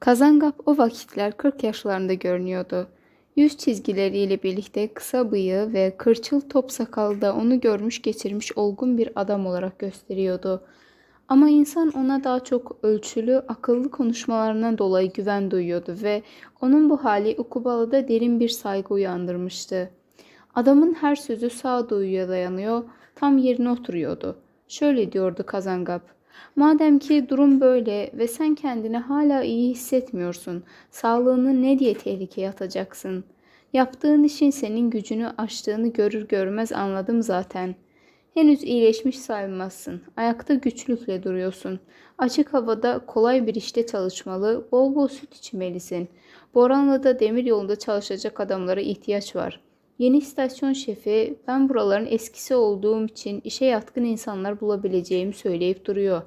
Kazangap o vakitler 40 yaşlarında görünüyordu. Yüz çizgileriyle birlikte kısa bıyığı ve kırçıl top sakalı da onu görmüş geçirmiş olgun bir adam olarak gösteriyordu. Ama insan ona daha çok ölçülü, akıllı konuşmalarından dolayı güven duyuyordu ve onun bu hali Ukubalı'da derin bir saygı uyandırmıştı. Adamın her sözü sağduyuya dayanıyor, tam yerine oturuyordu. Şöyle diyordu Kazangap. Madem ki durum böyle ve sen kendini hala iyi hissetmiyorsun, sağlığını ne diye tehlikeye atacaksın? Yaptığın işin senin gücünü aştığını görür görmez anladım zaten. Henüz iyileşmiş sayılmazsın. Ayakta güçlükle duruyorsun. Açık havada kolay bir işte çalışmalı, bol bol süt içmelisin. Boranlı'da demir yolunda çalışacak adamlara ihtiyaç var. Yeni istasyon şefi ben buraların eskisi olduğum için işe yatkın insanlar bulabileceğimi söyleyip duruyor.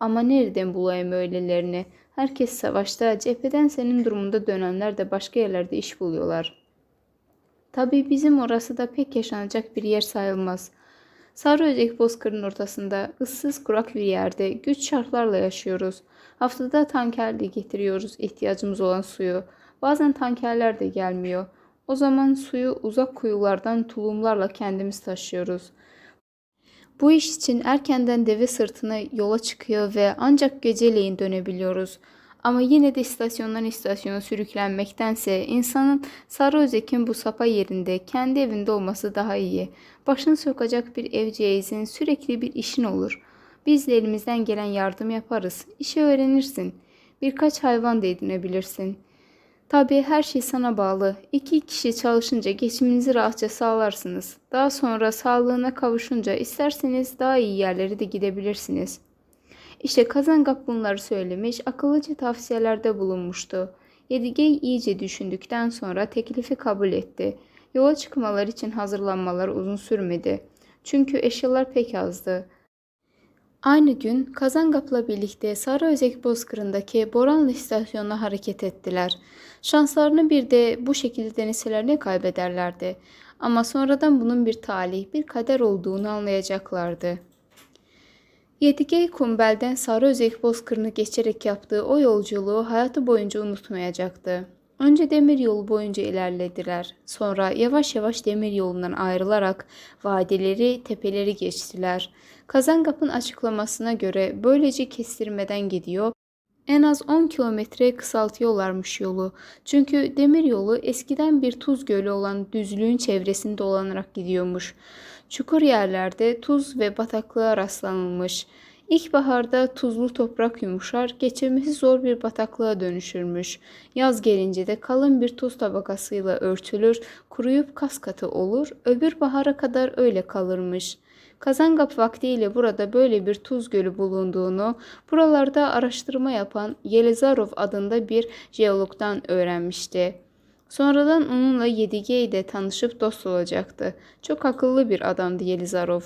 Ama nereden bulayım öylelerini? Herkes savaşta, cepheden senin durumunda dönenler de başka yerlerde iş buluyorlar. Tabii bizim orası da pek yaşanacak bir yer sayılmaz. Sarıöcek bozkırın ortasında, ıssız kurak bir yerde güç şartlarla yaşıyoruz. Haftada tankerle getiriyoruz ihtiyacımız olan suyu. Bazen tankerler de gelmiyor. O zaman suyu uzak kuyulardan tulumlarla kendimiz taşıyoruz. Bu iş için erkenden deve sırtına yola çıkıyor ve ancak geceleyin dönebiliyoruz. Ama yine de istasyondan istasyona sürüklenmektense insanın Sarıözek'in bu sapa yerinde kendi evinde olması daha iyi. Başını sokacak bir evceğizin sürekli bir işin olur. Biz de elimizden gelen yardım yaparız. İşi öğrenirsin. Birkaç hayvan da edinebilirsin. Tabii her şey sana bağlı. İki kişi çalışınca geçiminizi rahatça sağlarsınız. Daha sonra sağlığına kavuşunca isterseniz daha iyi yerlere de gidebilirsiniz. İşte Kazangap bunları söylemiş, akıllıca tavsiyelerde bulunmuştu. Yedigey iyice düşündükten sonra teklifi kabul etti. Yola çıkmalar için hazırlanmalar uzun sürmedi. Çünkü eşyalar pek azdı. Aynı gün Kazangap'la birlikte Sarıözek Bozkırı'ndaki Boranlı istasyonuna hareket ettiler. Şanslarını bir de bu şekilde deneseler ne kaybederlerdi. Ama sonradan bunun bir talih, bir kader olduğunu anlayacaklardı. Yedigey Kumbel'den Sarıözek Bozkırı'nı geçerek yaptığı o yolculuğu hayatı boyunca unutmayacaktı. Önce demir yolu boyunca ilerlediler. Sonra yavaş yavaş demir yolundan ayrılarak vadileri, tepeleri geçtiler. Kazangap'ın açıklamasına göre böylece kestirmeden gidiyor. En az 10 kilometre kısaltıyorlarmış yolu. Çünkü demir yolu eskiden bir tuz gölü olan düzlüğün çevresini dolanarak gidiyormuş. Çukur yerlerde tuz ve bataklığa rastlanılmış. İlkbaharda tuzlu toprak yumuşar, geçirmesi zor bir bataklığa dönüşürmüş. Yaz gelince de kalın bir tuz tabakasıyla örtülür, kuruyup kas katı olur, öbür bahara kadar öyle kalırmış.'' Kazangap vaktiyle burada böyle bir tuz gölü bulunduğunu buralarda araştırma yapan Yelizarov adında bir jeologdan öğrenmişti. Sonradan onunla Yedigey'de tanışıp dost olacaktı. Çok akıllı bir adamdı Yelizarov.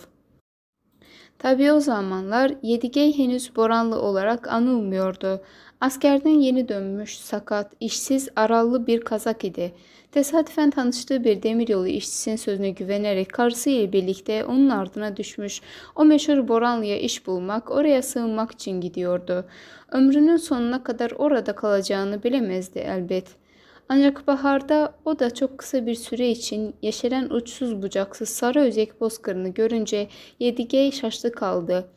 Tabi o zamanlar Yedigey henüz Boranlı olarak anılmıyordu. Askerden yeni dönmüş, sakat, işsiz, arallı bir kazak idi. Tesadüfen tanıştığı bir demiryolu işçisinin sözüne güvenerek karısıyla birlikte onun ardına düşmüş. O meşhur Boranlı'ya iş bulmak, oraya sığınmak için gidiyordu. Ömrünün sonuna kadar orada kalacağını bilemezdi elbet. Ancak baharda o da çok kısa bir süre için yeşeren uçsuz bucaksız sarı özek bozkırını görünce Yedigey şaştı kaldı.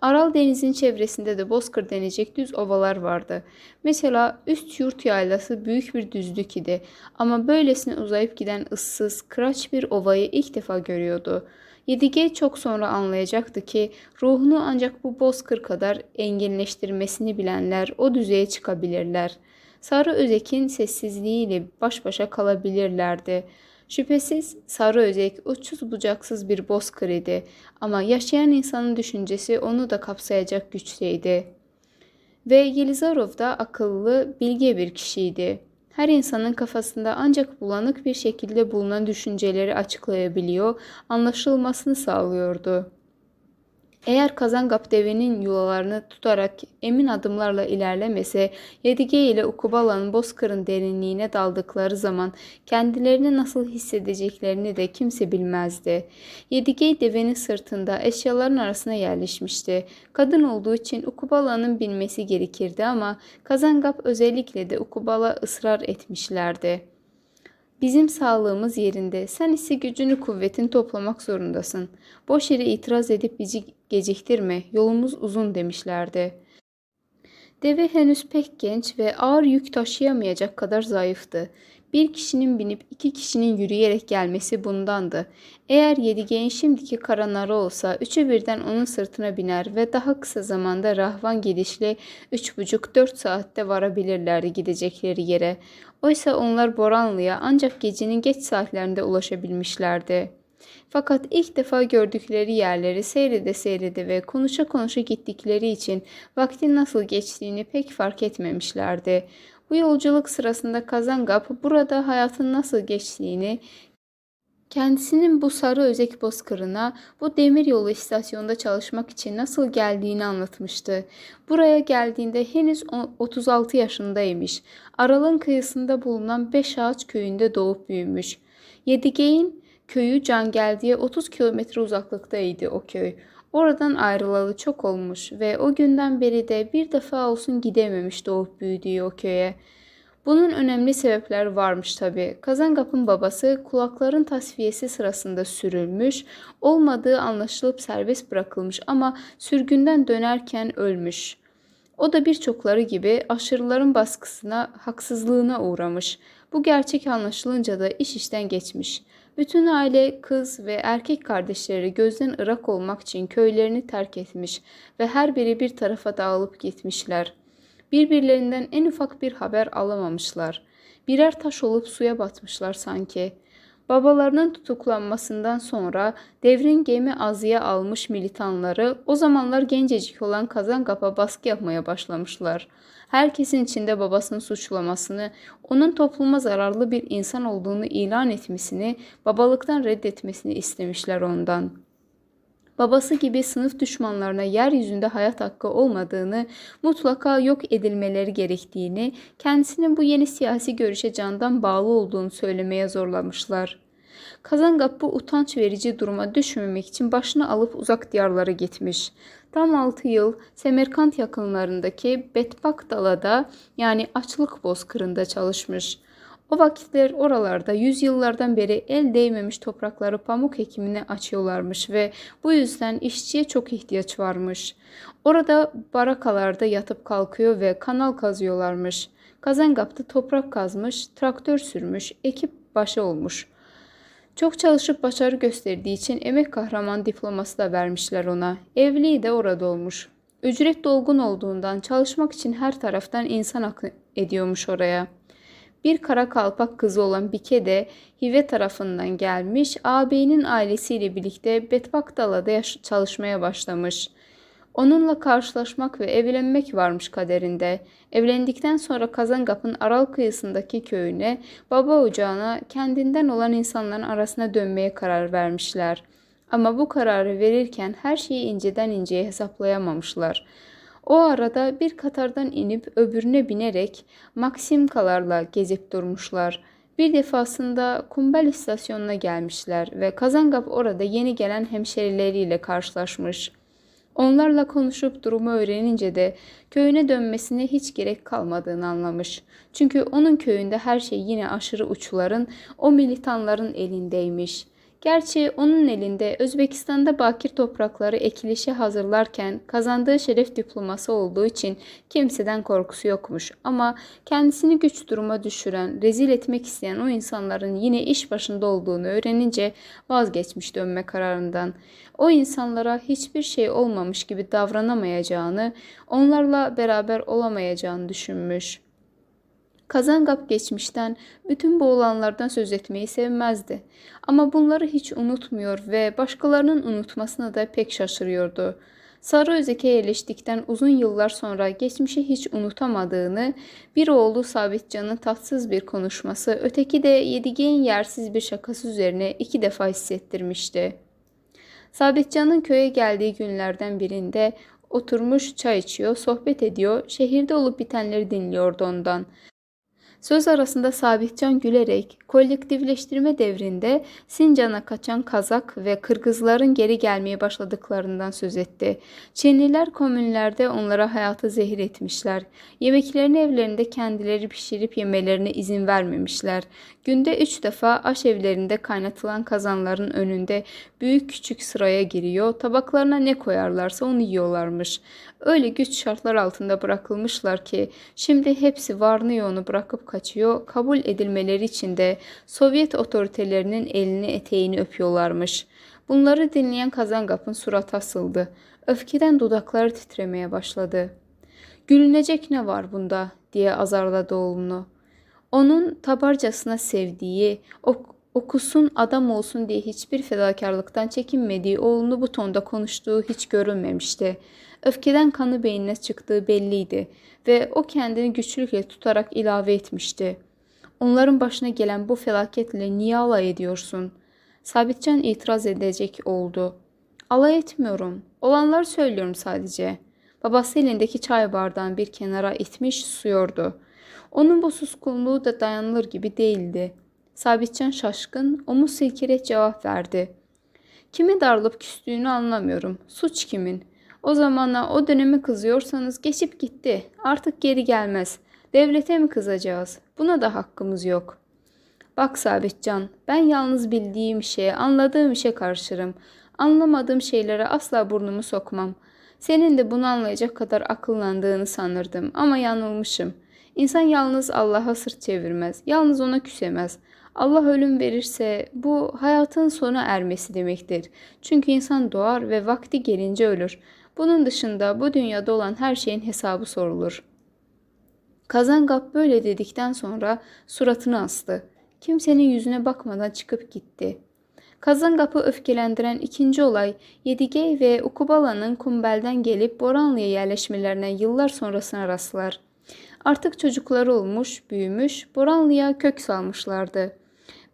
Aral denizin çevresinde de bozkır denecek düz ovalar vardı. Mesela üst yurt yaylası büyük bir düzlük idi ama böylesine uzayıp giden ıssız, kıraç bir ovayı ilk defa görüyordu. Yedige çok sonra anlayacaktı ki ruhunu ancak bu bozkır kadar enginleştirmesini bilenler o düzeye çıkabilirler.'' Sarı Özek'in sessizliğiyle baş başa kalabilirlerdi. Şüphesiz Sarı Özek uçsuz bucaksız bir bozkır ama yaşayan insanın düşüncesi onu da kapsayacak güçteydi. Ve Yelizarov da akıllı, bilge bir kişiydi. Her insanın kafasında ancak bulanık bir şekilde bulunan düşünceleri açıklayabiliyor, anlaşılmasını sağlıyordu. Eğer Kazangap devenin yulalarını tutarak emin adımlarla ilerlemese, Yedige ile Ukubala'nın bozkırın derinliğine daldıkları zaman kendilerini nasıl hissedeceklerini de kimse bilmezdi. Yedige devenin sırtında eşyaların arasına yerleşmişti. Kadın olduğu için Ukubala'nın bilmesi gerekirdi ama Kazangap özellikle de Ukubala ısrar etmişlerdi. Bizim sağlığımız yerinde. Sen ise gücünü kuvvetini toplamak zorundasın. Boş yere itiraz edip bizi geciktirme. Yolumuz uzun demişlerdi. Deve henüz pek genç ve ağır yük taşıyamayacak kadar zayıftı. Bir kişinin binip iki kişinin yürüyerek gelmesi bundandı. Eğer Yedige'nin şimdiki karanları olsa üçü birden onun sırtına biner ve daha kısa zamanda rahvan gidişle üç buçuk dört saatte varabilirlerdi gidecekleri yere. Oysa onlar Boranlı'ya ancak gecenin geç saatlerinde ulaşabilmişlerdi. Fakat ilk defa gördükleri yerleri seyrede seyrede ve konuşa konuşa gittikleri için vaktin nasıl geçtiğini pek fark etmemişlerdi. Bu yolculuk sırasında Kazangap burada hayatın nasıl geçtiğini, kendisinin bu sarı özek bozkırına, bu demiryolu istasyonunda çalışmak için nasıl geldiğini anlatmıştı. Buraya geldiğinde henüz 36 yaşındaymış. Aral'ın kıyısında bulunan Beş Ağaç köyünde doğup büyümüş. Yedigeyin köyü Cangeldi'ye 30 kilometre uzaklıktaydı o köy. Oradan ayrılalı çok olmuş ve o günden beri de bir defa olsun gidememiş doğup büyüdüğü o köye. Bunun önemli sebepleri varmış tabi. Kazangap'ın babası kulakların tasfiyesi sırasında sürülmüş, olmadığı anlaşılıp serbest bırakılmış ama sürgünden dönerken ölmüş. O da birçokları gibi aşırıların baskısına, haksızlığına uğramış. Bu gerçek anlaşılınca da iş işten geçmiş. Bütün aile, kız ve erkek kardeşleri gözden ırak olmak için köylerini terk etmiş ve her biri bir tarafa dağılıp gitmişler. Birbirlerinden en ufak bir haber alamamışlar. Birer taş olup suya batmışlar sanki. Babalarının tutuklanmasından sonra devrin gemi azıya almış militanları o zamanlar gencecik olan Kazangap'a baskı yapmaya başlamışlar. Herkesin içinde babasını suçlamasını, onun topluma zararlı bir insan olduğunu ilan etmesini, babalıktan reddetmesini istemişler ondan babası gibi sınıf düşmanlarına yeryüzünde hayat hakkı olmadığını, mutlaka yok edilmeleri gerektiğini, kendisinin bu yeni siyasi görüşe candan bağlı olduğunu söylemeye zorlamışlar. Kazangap bu utanç verici duruma düşmemek için başını alıp uzak diyarlara gitmiş. Tam 6 yıl Semerkant yakınlarındaki Betbak Dala'da yani açlık bozkırında çalışmış. O vakitler oralarda yüzyıllardan beri el değmemiş toprakları pamuk ekimine açıyorlarmış ve bu yüzden işçiye çok ihtiyaç varmış. Orada barakalarda yatıp kalkıyor ve kanal kazıyorlarmış. Kazangap'ta toprak kazmış, traktör sürmüş, ekip başı olmuş. Çok çalışıp başarı gösterdiği için emek kahraman diploması da vermişler ona. Evliliği de orada olmuş. Ücret dolgun olduğundan çalışmak için her taraftan insan akın ediyormuş oraya.'' Bir kara kalpak kızı olan Bike de Hive tarafından gelmiş, ağabeyinin ailesiyle birlikte Betbakdala'da çalışmaya başlamış. Onunla karşılaşmak ve evlenmek varmış kaderinde. Evlendikten sonra Kazangap'ın Aral kıyısındaki köyüne, baba ocağına, kendinden olan insanların arasına dönmeye karar vermişler. Ama bu kararı verirken her şeyi inceden inceye hesaplayamamışlar. O arada bir katardan inip öbürüne binerek Maksimkalarla gezip durmuşlar. Bir defasında Kumbel istasyonuna gelmişler ve Kazangap orada yeni gelen hemşerileriyle karşılaşmış. Onlarla konuşup durumu öğrenince de köyüne dönmesine hiç gerek kalmadığını anlamış. Çünkü onun köyünde her şey yine aşırı uçların, o militanların elindeymiş.'' Gerçi onun elinde Özbekistan'da bakir toprakları ekilişe hazırlarken kazandığı şeref diploması olduğu için kimseden korkusu yokmuş. Ama kendisini güç duruma düşüren, rezil etmek isteyen o insanların yine iş başında olduğunu öğrenince vazgeçmiş dönme kararından. O insanlara hiçbir şey olmamış gibi davranamayacağını, onlarla beraber olamayacağını düşünmüş. Kazangap geçmişten, bütün bu olanlardan söz etmeyi sevmezdi. Ama bunları hiç unutmuyor ve başkalarının unutmasına da pek şaşırıyordu. Sarı Özek'e yerleştikten uzun yıllar sonra geçmişi hiç unutamadığını, bir oğlu Sabitcan'ın tatsız bir konuşması, öteki de Yedige'nin yersiz bir şakası üzerine iki defa hissettirmişti. Sabitcan'ın köye geldiği günlerden birinde oturmuş çay içiyor, sohbet ediyor, şehirde olup bitenleri dinliyordu ondan. Söz arasında Sabitcan gülerek kolektifleştirme devrinde Sincan'a kaçan Kazak ve Kırgızların geri gelmeye başladıklarından söz etti. Çinliler komünlerde onlara hayatı zehir etmişler. Yemeklerini evlerinde kendileri pişirip yemelerine izin vermemişler. Günde üç defa aş evlerinde kaynatılan kazanların önünde büyük küçük sıraya giriyor, tabaklarına ne koyarlarsa onu yiyorlarmış. Öyle güç şartlar altında bırakılmışlar ki şimdi hepsi varını yoğunu bırakıp kaçıyor, kabul edilmeleri için de Sovyet otoritelerinin elini eteğini öpüyorlarmış. Bunları dinleyen Kazangap'ın suratı asıldı. Öfkeden dudakları titremeye başladı. Gülünecek ne var bunda diye azarladı oğlunu. Onun tabarcasına sevdiği, ok okusun adam olsun diye hiçbir fedakarlıktan çekinmediği oğlunu bu tonda konuştuğu hiç görünmemişti. Öfkeden kanı beynine çıktığı belliydi ve o kendini güçlükle tutarak ilave etmişti. Onların başına gelen bu felaketle niye alay ediyorsun? Sabitcan itiraz edecek oldu. Alay etmiyorum. Olanları söylüyorum sadece. Babası elindeki çay bardağını bir kenara itmiş susuyordu. Onun bu suskunluğu da dayanılır gibi değildi. Sabitcan şaşkın, omuz silkerek cevap verdi. Kime darılıp küstüğünü anlamıyorum. Suç kimin? O zamana o dönemi kızıyorsanız geçip gitti. Artık geri gelmez. Devlete mi kızacağız? Buna da hakkımız yok. Bak Sabitcan, ben yalnız bildiğim şeye, anladığım işe karşırım. Anlamadığım şeylere asla burnumu sokmam. Senin de bunu anlayacak kadar akıllandığını sanırdım ama yanılmışım. İnsan yalnız Allah'a sırt çevirmez, yalnız ona küsemez. Allah ölüm verirse bu hayatın sona ermesi demektir. Çünkü insan doğar ve vakti gelince ölür. Bunun dışında bu dünyada olan her şeyin hesabı sorulur. Kazangap böyle dedikten sonra suratını astı. Kimsenin yüzüne bakmadan çıkıp gitti. Kazangap'ı öfkelendiren ikinci olay Yedigey ve Ukubala'nın Kumbel'den gelip Boranlı'ya yerleşmelerine yıllar sonrasına rastlar. Artık çocukları olmuş, büyümüş, Boranlı'ya kök salmışlardı.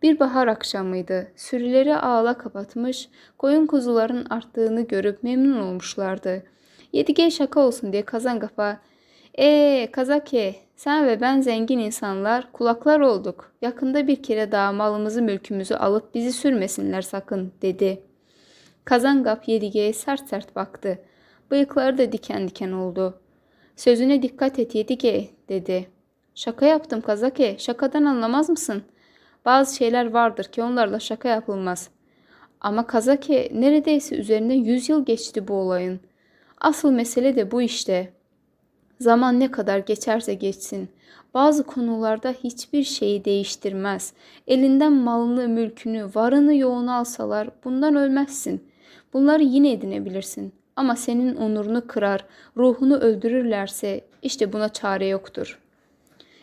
Bir bahar akşamıydı. Sürüleri ağla kapatmış, koyun kuzuların arttığını görüp memnun olmuşlardı. Yedige şaka olsun diye Kazangap'a ''Ee Kazake, sen ve ben zengin insanlar kulaklar olduk. Yakında bir kere daha malımızı mülkümüzü alıp bizi sürmesinler sakın.'' dedi. Kazangap Yedige'ye sert sert baktı. Bıyıkları da diken diken oldu. ''Sözüne dikkat et Yedige'' dedi. ''Şaka yaptım Kazake, şakadan anlamaz mısın?'' Bazı şeyler vardır ki onlarla şaka yapılmaz. Ama Kazake neredeyse üzerinde yüz yıl geçti bu olayın. Asıl mesele de bu işte. Zaman ne kadar geçerse geçsin. Bazı konularda hiçbir şeyi değiştirmez. Elinden malını, mülkünü, varını yoğunu alsalar bundan ölmezsin. Bunları yine edinebilirsin. Ama senin onurunu kırar, ruhunu öldürürlerse işte buna çare yoktur.''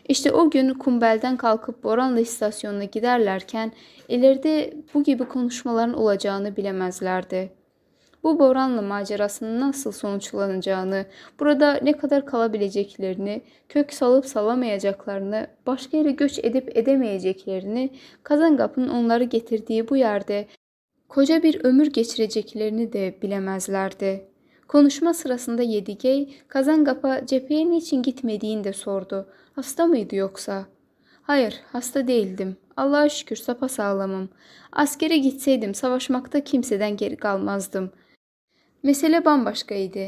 İşte o gün Kumbel'den kalkıp Boranlı istasyonuna giderlerken ileride bu gibi konuşmaların olacağını bilemezlerdi. Bu Boranlı macerasının nasıl sonuçlanacağını, burada ne kadar kalabileceklerini, kök salıp salamayacaklarını, başka yere göç edip edemeyeceklerini, Kazangap'ın onları getirdiği bu yerde koca bir ömür geçireceklerini de bilemezlerdi. Konuşma sırasında Yedigey, Kazangap'a cepheye niçin gitmediğini de sordu. Hasta mıydı yoksa? Hayır, hasta değildim. Allah'a şükür sapasağlamım. Askere gitseydim savaşmakta kimseden geri kalmazdım. Mesele bambaşkaydı.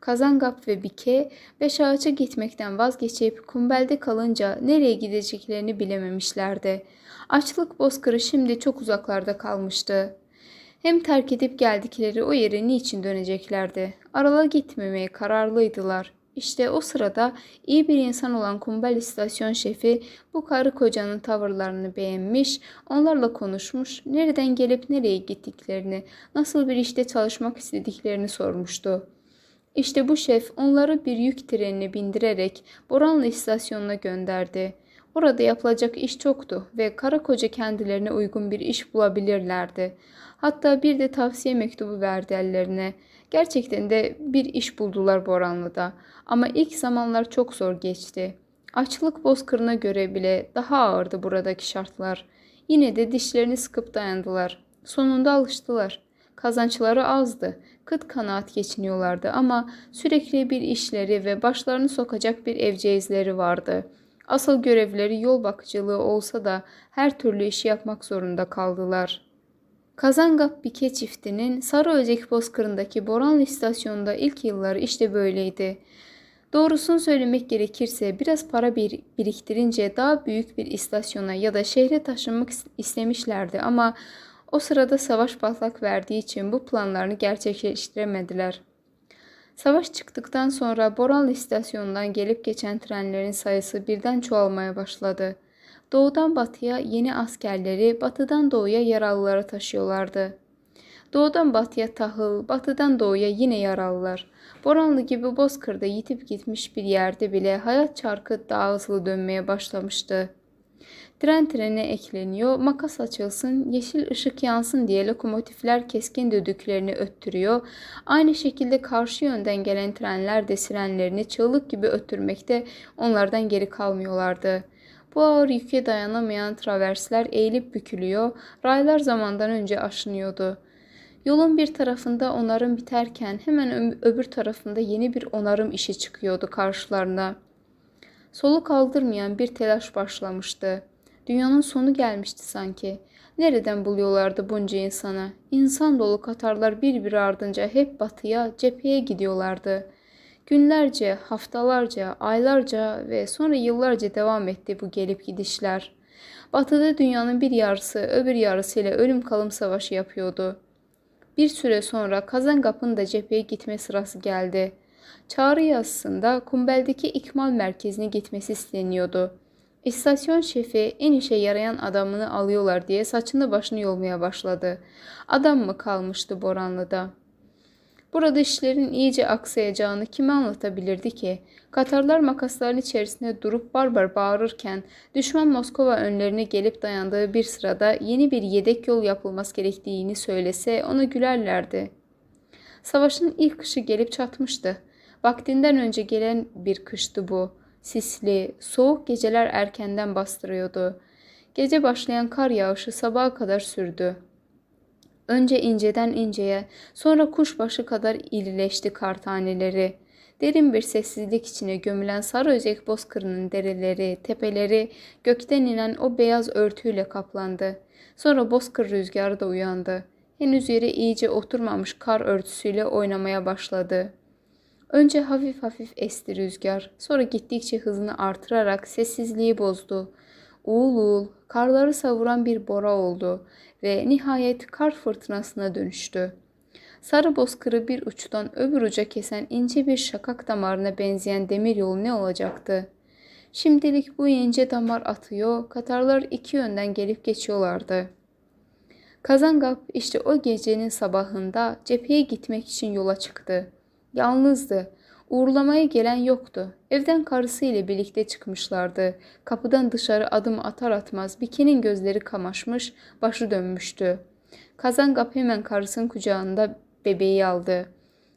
Kazangap ve Bike beş ağaça gitmekten vazgeçip kumbelde kalınca nereye gideceklerini bilememişlerdi. Açlık bozkırı şimdi çok uzaklarda kalmıştı. Hem terk edip geldikleri o yere niçin döneceklerdi? Arala gitmemeye kararlıydılar. İşte o sırada iyi bir insan olan Kumbel istasyon şefi bu karı kocanın tavırlarını beğenmiş, onlarla konuşmuş, nereden gelip nereye gittiklerini, nasıl bir işte çalışmak istediklerini sormuştu. İşte bu şef onları bir yük trenine bindirerek Boranlı istasyonuna gönderdi. Orada yapılacak iş çoktu ve kara koca kendilerine uygun bir iş bulabilirlerdi. Hatta bir de tavsiye mektubu verdi ellerine. Gerçekten de bir iş buldular Boranlı'da. Ama ilk zamanlar çok zor geçti. Açlık bozkırına göre bile daha ağırdı buradaki şartlar. Yine de dişlerini sıkıp dayandılar. Sonunda alıştılar. Kazançları azdı. Kıt kanaat geçiniyorlardı ama sürekli bir işleri ve başlarını sokacak bir evceizleri vardı. Asıl görevleri yol bakıcılığı olsa da her türlü işi yapmak zorunda kaldılar. Kazangap Bike çiftinin Sarıöcek Bozkırı'ndaki Boranlı istasyonunda ilk yılları işte böyleydi. Doğrusunu söylemek gerekirse biraz para bir, biriktirince daha büyük bir istasyona ya da şehre taşınmak istemişlerdi ama o sırada savaş patlak verdiği için bu planlarını gerçekleştiremediler. Savaş çıktıktan sonra Boranlı istasyonundan gelip geçen trenlerin sayısı birden çoğalmaya başladı. Doğudan batıya yeni askerleri, batıdan doğuya yaralıları taşıyorlardı. Doğudan batıya tahıl, batıdan doğuya yine yaralılar. Boranlı gibi Bozkır'da yitip gitmiş bir yerde bile hayat çarkı daha hızlı dönmeye başlamıştı. Tren trene ekleniyor, makas açılsın, yeşil ışık yansın diye lokomotifler keskin düdüklerini öttürüyor. Aynı şekilde karşı yönden gelen trenler de sirenlerini çığlık gibi öttürmekte onlardan geri kalmıyorlardı. Bu ağır yüke dayanamayan traversler eğilip bükülüyor, raylar zamandan önce aşınıyordu. Yolun bir tarafında onarım biterken hemen öbür tarafında yeni bir onarım işi çıkıyordu karşılarına. Soluk aldırmayan bir telaş başlamıştı. Dünyanın sonu gelmişti sanki. Nereden buluyorlardı bunca insana? İnsan dolu katarlar bir bir ardınca hep batıya, cepheye gidiyorlardı. Günlerce, haftalarca, aylarca ve sonra yıllarca devam etti bu gelip gidişler. Batıda dünyanın bir yarısı öbür yarısıyla ölüm kalım savaşı yapıyordu. Bir süre sonra Kazangap'ın da cepheye gitme sırası geldi. Çağrı yazısında Kumbel'deki ikmal merkezine gitmesi isteniyordu. İstasyon şefi en işe yarayan adamını alıyorlar diye saçını başını yolmaya başladı. Adam mı kalmıştı Boranlı'da? Burada işlerin iyice aksayacağını kime anlatabilirdi ki? Katarlar makasların içerisinde durup barbar bağırırken düşman Moskova önlerine gelip dayandığı bir sırada yeni bir yedek yol yapılması gerektiğini söylese ona gülerlerdi. Savaşın ilk kışı gelip çatmıştı. Vaktinden önce gelen bir kıştı bu. Sisli, soğuk geceler erkenden bastırıyordu. Gece başlayan kar yağışı sabaha kadar sürdü. Önce inceden inceye, sonra kuşbaşı kadar irileşti kar taneleri. Derin bir sessizlik içine gömülen Sarıöcek bozkırının dereleri, tepeleri gökten inen o beyaz örtüyle kaplandı. Sonra bozkır rüzgarı da uyandı. Henüz yere iyice oturmamış kar örtüsüyle oynamaya başladı. Önce hafif hafif esti rüzgar, sonra gittikçe hızını artırarak sessizliği bozdu. Uğul uğul, karları savuran bir bora oldu ve nihayet kar fırtınasına dönüştü. Sarı bozkırı bir uçtan öbür uca kesen ince bir şakak damarına benzeyen demir yol ne olacaktı? Şimdilik bu ince damar atıyor, Katarlar iki yönden gelip geçiyorlardı. Kazangap işte o gecenin sabahında cepheye gitmek için yola çıktı. Yalnızdı. Uğurlamaya gelen yoktu. Evden karısıyla birlikte çıkmışlardı. Kapıdan dışarı adım atar atmaz Bike'nin gözleri kamaşmış, başı dönmüştü. Kazangap hemen karısının kucağında bebeği aldı.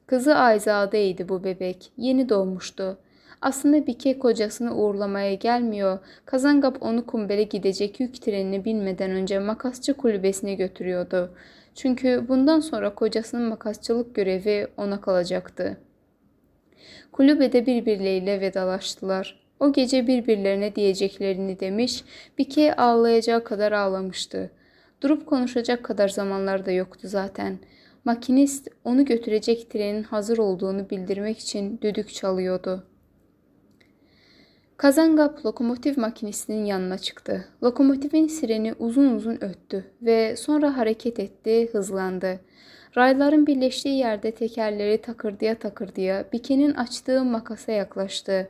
Kızı Ayzade'ydi bu bebek. Yeni doğmuştu. Aslında Bike kocasını uğurlamaya gelmiyor. Kazangap onu Kumbel'e gidecek yük trenini binmeden önce makasçı kulübesine götürüyordu. Çünkü bundan sonra kocasının makasçılık görevi ona kalacaktı. Kulübede birbirleriyle vedalaştılar. O gece birbirlerine diyeceklerini demiş, Bike ağlayacağı kadar ağlamıştı. Durup konuşacak kadar zamanlar da yoktu zaten. Makinist onu götürecek trenin hazır olduğunu bildirmek için düdük çalıyordu. Kazangap lokomotiv makinesinin yanına çıktı. Lokomotivin sireni uzun uzun öttü ve sonra hareket etti, hızlandı. Rayların birleştiği yerde tekerleri takırdıya takırdıya Bike'nin açtığı makasa yaklaştı.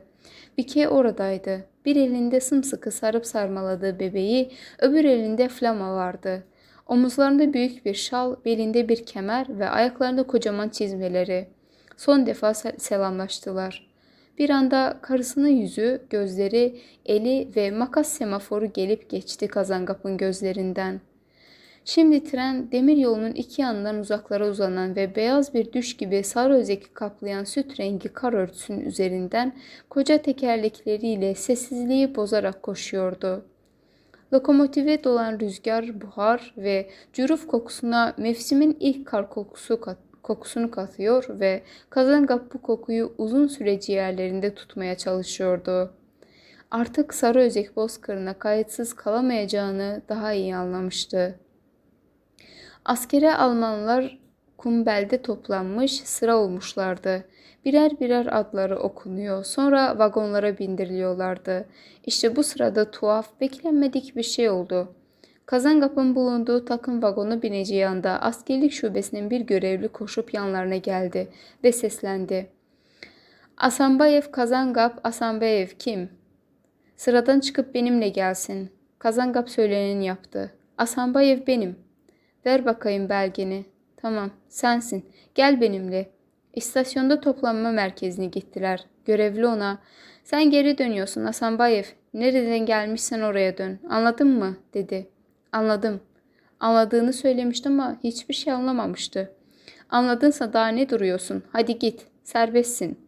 Bike oradaydı. Bir elinde sımsıkı sarıp sarmaladığı bebeği, öbür elinde flama vardı. Omuzlarında büyük bir şal, belinde bir kemer ve ayaklarında kocaman çizmeleri. Son defa selamlaştılar.'' Bir anda karısının yüzü, gözleri, eli ve makas semaforu gelip geçti Kazangap'ın gözlerinden. Şimdi tren demir yolunun iki yanından uzaklara uzanan ve beyaz bir düş gibi sarı özeki kaplayan süt rengi kar örtüsünün üzerinden koca tekerlekleriyle sessizliği bozarak koşuyordu. Lokomotive dolan rüzgar, buhar ve cüruf kokusuna mevsimin ilk kar kokusu kat, kokusunu katıyor ve Kazangap bu kokuyu uzun süre ciğerlerinde tutmaya çalışıyordu. Artık Sarı Özek Bozkırı'na kayıtsız kalamayacağını daha iyi anlamıştı. Askere Almanlar kumbelde toplanmış sıra olmuşlardı. Birer birer adları okunuyor. Sonra vagonlara bindiriliyorlardı. İşte bu sırada tuhaf, beklenmedik bir şey oldu. Kazangap'ın bulunduğu takım vagonu bineceği anda askerlik şubesinin bir görevli koşup yanlarına geldi ve seslendi. Asambayev Kazangap, Asambayev kim? Sıradan çıkıp benimle gelsin. Kazangap söyleneni yaptı. Asambayev benim. Ver bakayım belgeni. Tamam, sensin. Gel benimle. İstasyonda toplanma merkezine gittiler. Görevli ona, sen geri dönüyorsun Asambayev. Nereden gelmişsen oraya dön. Anladın mı? dedi. Anladım. Anladığını söylemişti ama hiçbir şey anlamamıştı. Anladınsa daha ne duruyorsun? Hadi git. Serbestsin.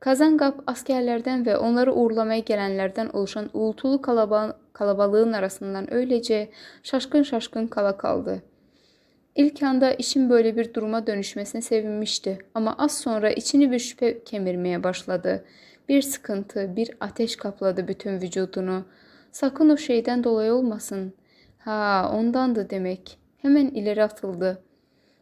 Kazangap askerlerden ve onları uğurlamaya gelenlerden oluşan uğultulu kalaba- kalabalığın arasından öylece şaşkın şaşkın kala kaldı. İlk anda işin böyle bir duruma dönüşmesine sevinmişti ama az sonra içini bir şüphe kemirmeye başladı. Bir sıkıntı, bir ateş kapladı bütün vücudunu. Sakın o şeyden dolayı olmasın. Ha, ondandı demek. Hemen ileri atıldı.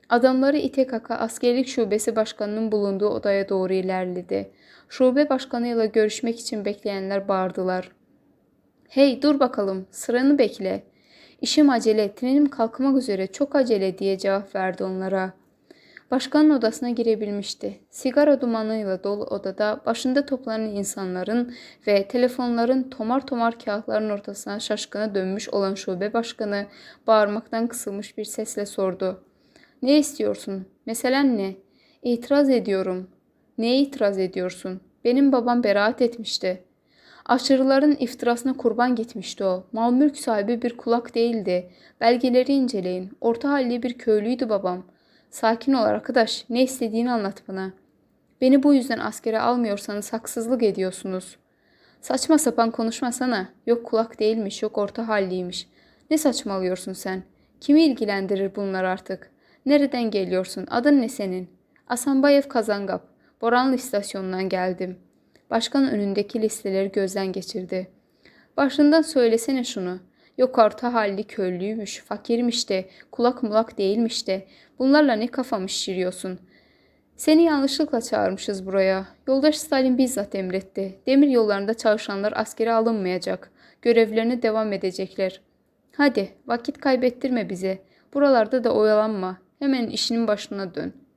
Adamları ite kaka askerlik şubesi başkanının bulunduğu odaya doğru ilerledi. Şube başkanıyla görüşmek için bekleyenler bağırdılar. Hey dur bakalım sıranı bekle. İşim acele, trenim kalkmak üzere çok acele diye cevap verdi onlara. Başkanın odasına girebilmişti. Sigara dumanıyla dolu odada başında toplanan insanların ve telefonların tomar tomar kağıtların ortasına şaşkına dönmüş olan şube başkanı bağırmaktan kısılmış bir sesle sordu. Ne istiyorsun? Meselen ne? İtiraz ediyorum. Neye itiraz ediyorsun? Benim babam beraat etmişti. Aşırıların iftirasına kurban gitmişti o. Mal mülk sahibi bir kulak değildi. Belgeleri inceleyin. Orta halli bir köylüydü babam. Sakin ol arkadaş. Ne istediğini anlat bana. Beni bu yüzden askere almıyorsanız haksızlık ediyorsunuz. Saçma sapan konuşmasana. Yok kulak değilmiş, yok orta halliymiş. Ne saçmalıyorsun sen? Kimi ilgilendirir bunlar artık? Nereden geliyorsun? Adın ne senin? Asambayev Kazangap. Boranlı istasyonundan geldim. Başkan önündeki listeleri gözden geçirdi. Başından söylesene şunu. Yok orta halli köylüymüş, fakirmiş de, kulak mulak değilmiş de. Bunlarla ne kafamı şişiriyorsun? Seni yanlışlıkla çağırmışız buraya. Yoldaş Stalin bizzat emretti. Demir yollarında çalışanlar askere alınmayacak. Görevlerine devam edecekler. Hadi vakit kaybettirme bize. Buralarda da oyalanma. Hemen işinin başına dön.''